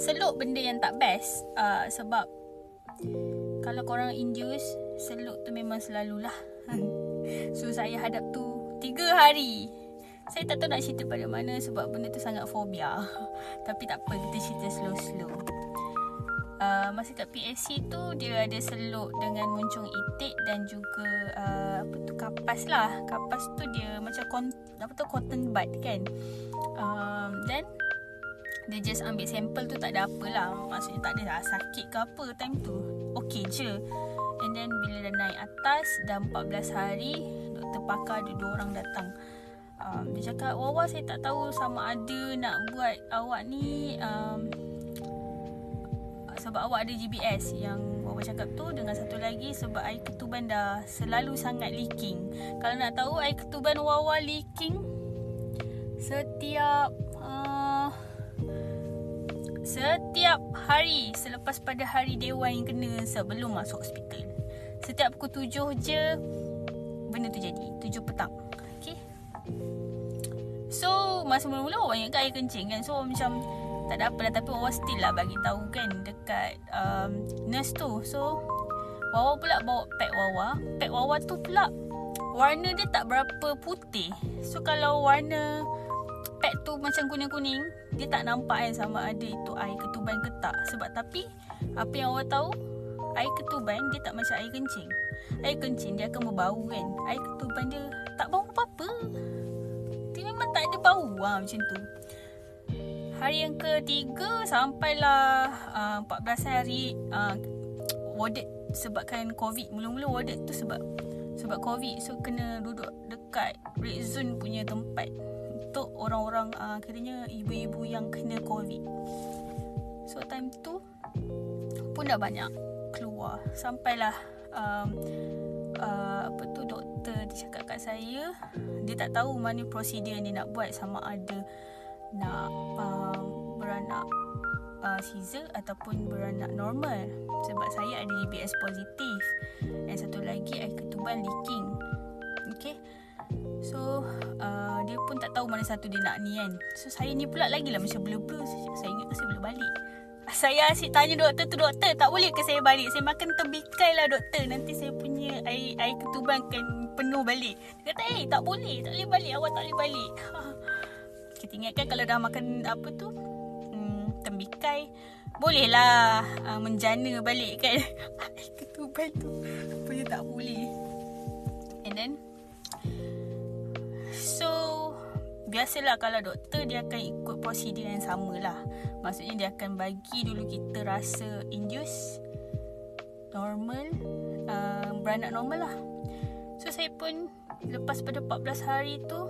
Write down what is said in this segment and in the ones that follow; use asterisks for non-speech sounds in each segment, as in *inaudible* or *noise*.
seluk benda yang tak best uh, sebab kalau korang induce seluk tu memang selalulah. *laughs* So saya hadap tu tiga hari. Saya tak tahu nak cerita pada mana sebab benda tu sangat fobia. *laughs* Tapi tak apa kita cerita slow-slow. Uh, masa kat PSC tu dia ada seluk dengan muncung itik dan juga uh, apa tu kapas lah. Kapas tu dia macam kon, apa tu cotton bud kan. Um, then dia just ambil sampel tu tak ada apa lah maksudnya tak ada lah sakit ke apa time tu okay je. And then bila dah naik atas dah 14 hari doktor pakar ada dua orang datang. Um, dia cakap Wawa saya tak tahu sama ada nak buat awak ni um, sebab awak ada GBS yang Wawa cakap tu dengan satu lagi sebab air ketuban dah selalu sangat leaking. Kalau nak tahu air ketuban Wawa leaking setiap setiap hari selepas pada hari dewan yang kena sebelum masuk hospital. Setiap pukul tujuh je benda tu jadi. Tujuh petang. Okay. So masa mula-mula banyak kan air kencing kan. So macam tak ada apa lah tapi Wawa still lah bagi tahu kan dekat um, nurse tu. So Wawa pula bawa pad Wawa. Pad Wawa tu pula warna dia tak berapa putih. So kalau warna pad tu macam kuning-kuning, dia tak nampak kan sama ada itu air ketuban ke tak. Sebab tapi apa yang Wawa tahu, air ketuban dia tak macam air kencing. Air kencing dia akan berbau kan. Air ketuban dia tak bau apa-apa. Dia memang tak ada bau lah macam tu. Hari yang ketiga sampailah uh, 14 hari uh, warded sebabkan covid mula-mula warded tu sebab sebab covid so kena duduk dekat red zone punya tempat untuk orang-orang uh, kiranya ibu-ibu yang kena covid. So time tu pun dah banyak keluar. Sampailah um, uh, apa tu doktor dia cakap kat saya dia tak tahu mana prosedur yang dia nak buat sama ada nak uh, beranak uh, Caesar ataupun beranak normal. Sebab saya ada DBS positif. Dan satu lagi air ketuban leaking. Okay? So pun tak tahu mana satu dia nak ni kan. So saya ni pula lagi lah macam blur-blur saya ingat saya boleh balik. Saya asyik tanya doktor tu doktor tak boleh ke saya balik? Saya makan tembikai lah doktor. Nanti saya punya air, air ketuban kan penuh balik. Dia kata eh tak boleh tak boleh balik. Awak tak boleh balik. *laughs* Kita ingatkan kalau dah makan apa tu? Hmm, tembikai bolehlah uh, menjana balik kan. *laughs* Ketuban tu. Punya tak boleh. And then biasalah kalau doktor dia akan ikut prosedur yang sama lah. Maksudnya dia akan bagi dulu kita rasa induce normal uh, beranak normal lah. So saya pun lepas pada 14 hari tu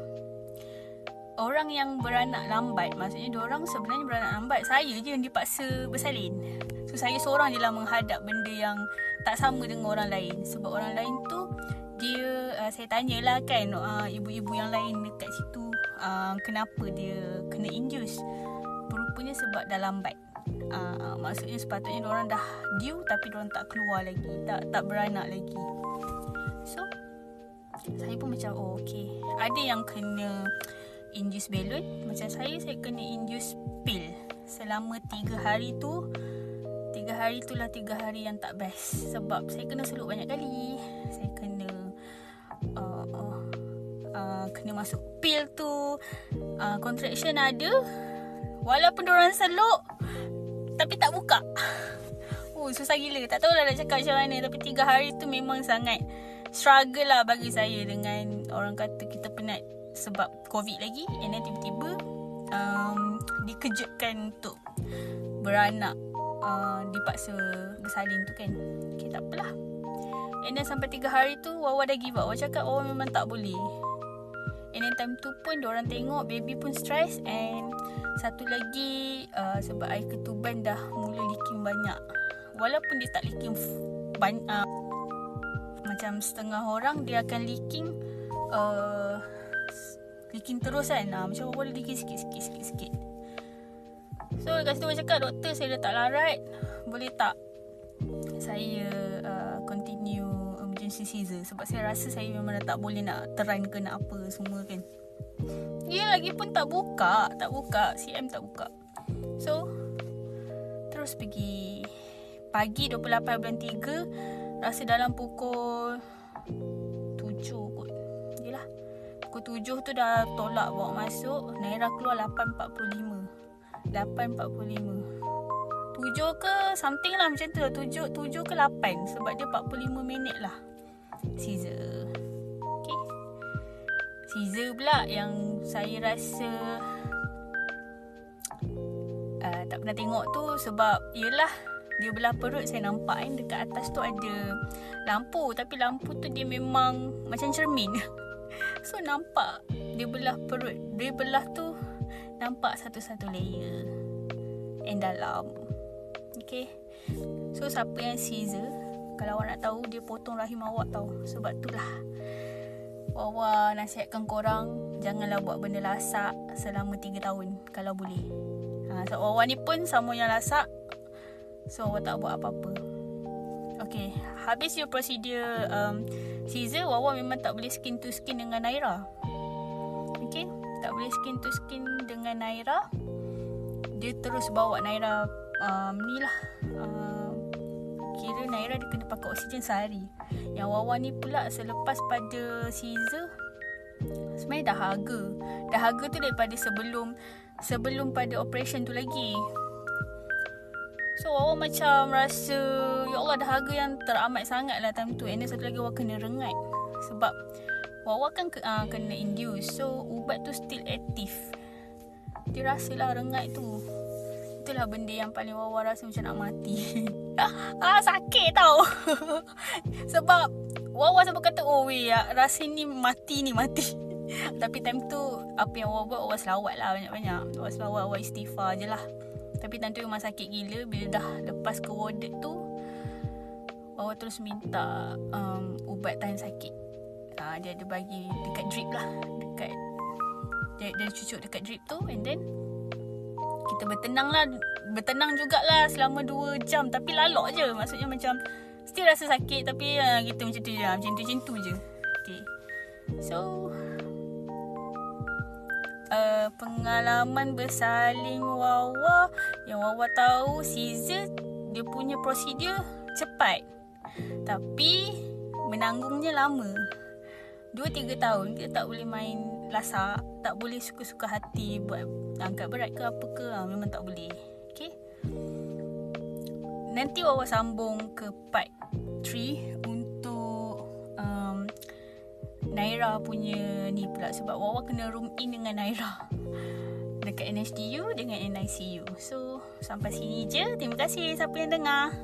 orang yang beranak lambat maksudnya dia orang sebenarnya beranak lambat saya je yang dipaksa bersalin. So saya seorang je lah menghadap benda yang tak sama dengan orang lain. Sebab orang lain tu dia uh, saya tanyalah kan uh, ibu-ibu yang lain dekat situ uh, kenapa dia kena induce? Rupanya sebab dah lambat uh, maksudnya sepatutnya orang dah due tapi orang tak keluar lagi. Tak tak beranak lagi. So saya pun macam oh okey ada yang kena induce balloon macam saya saya kena induce pill selama 3 hari tu 3 hari tu lah 3 hari yang tak best. Sebab saya kena seluk banyak kali. Saya kena uh, uh, uh, kena masuk pill tu uh, contraction ada. Walaupun orang seluk tapi tak buka. *laughs* Oh, susah gila. Tak tahu lah nak cakap macam mana. Tapi tiga hari tu memang sangat struggle lah bagi saya dengan orang kata kita penat sebab COVID lagi. And then tiba-tiba um, dikejutkan untuk beranak uh, dipaksa bersalin tu kan. Okay tak apalah. And then sampai 3 hari tu Wawa dah give up. Wawa cakap Wawa memang tak boleh and then time tu pun orang tengok baby pun stress and satu lagi uh, sebab air ketuban dah mula leaking banyak. Walaupun dia tak leaking banyak uh, macam setengah orang dia akan leaking uh, leaking terus kan. Ha, Macam boleh leaking sikit-sikit sikit-sikit So dekat situ cakap Doktor saya dah tak larat. Boleh tak Saya uh, continue emergency Caesar Sebab saya rasa saya memang dah tak boleh nak Teran ke nak apa semua kan Ya lagi pun tak buka Tak buka CM tak buka So terus pergi pagi 28 bulan 3 rasa dalam pukul 7 kot. Yalah. Pukul 7 tu dah tolak bawa masuk. Naira keluar 8.45. 8.45. 7 ke something lah macam tu. 7, 7 ke 8. Sebab dia 45 minit lah. Caesar. Okay. Caesar pula yang saya rasa uh, tak pernah tengok tu sebab yelah dia belah perut saya nampak kan dekat atas tu ada lampu tapi lampu tu dia memang macam cermin. *laughs* So nampak dia belah perut dia belah tu nampak satu-satu layer and dalam. Okay so siapa yang Caesar kalau awak nak tahu dia potong rahim awak tau. Sebab tu lah Wawa nasihatkan korang Janganlah buat benda lasak Selama 3 tahun Kalau boleh. Ha, So Wawa ni pun Sama yang lasak So awak tak buat apa-apa. Okay Habis your procedure um, Caesar Wawa memang tak boleh skin to skin dengan Naira. Okay Tak boleh skin to skin dengan Naira. Dia terus bawa Naira um, Ni lah. Um, Naira dia kena pakai oksigen sehari. Yang Wawa ni pula Selepas pada Caesar Sebenarnya dah harga. Dah harga tu daripada sebelum Sebelum pada operation tu lagi. So Wawa macam rasa Ya Allah dah harga yang teramat sangat lah time tu. And then satu lagi Wawa kena rengat. Sebab Wawa kan ke, uh, kena induce. So ubat tu still aktif Dia rasa lah rengat tu. Itulah benda yang paling Wawa rasa macam nak mati *laughs* *laughs* ah, Sakit tau. *laughs* Sebab Wawa sampai kata Oh weh rasa ni mati ni mati. *laughs* Tapi time tu Apa yang Wawa buat Wawa selawat lah banyak-banyak. Wawa selawat Wawa istighfar je lah. Tapi tentu memang sakit gila Bila dah lepas ke warded tu Bawa terus minta um, Ubat tahan sakit. Uh, Dia ada bagi dekat drip lah Dekat Dia, dia cucuk dekat drip tu And then Kita bertenang lah Bertenang jugalah Selama 2 jam. Tapi lalok je Maksudnya macam Still rasa sakit Tapi uh, kita macam tu je. Macam tu-macam tu je. Okay. So uh, pengalaman bersalin Wawa. Yang Wawa tahu Caesar dia punya prosedur cepat. Tapi menanggungnya lama. 2-3 tahun kita tak boleh main lasak tak boleh suka-suka hati buat angkat berat ke apa ke ha, memang tak boleh okay? nanti Wawa sambung ke part 3 Naira punya ni pula sebab Wawa kena room in dengan Naira *laughs* dekat NHDU dengan NICU. So sampai sini je. Terima kasih siapa yang dengar.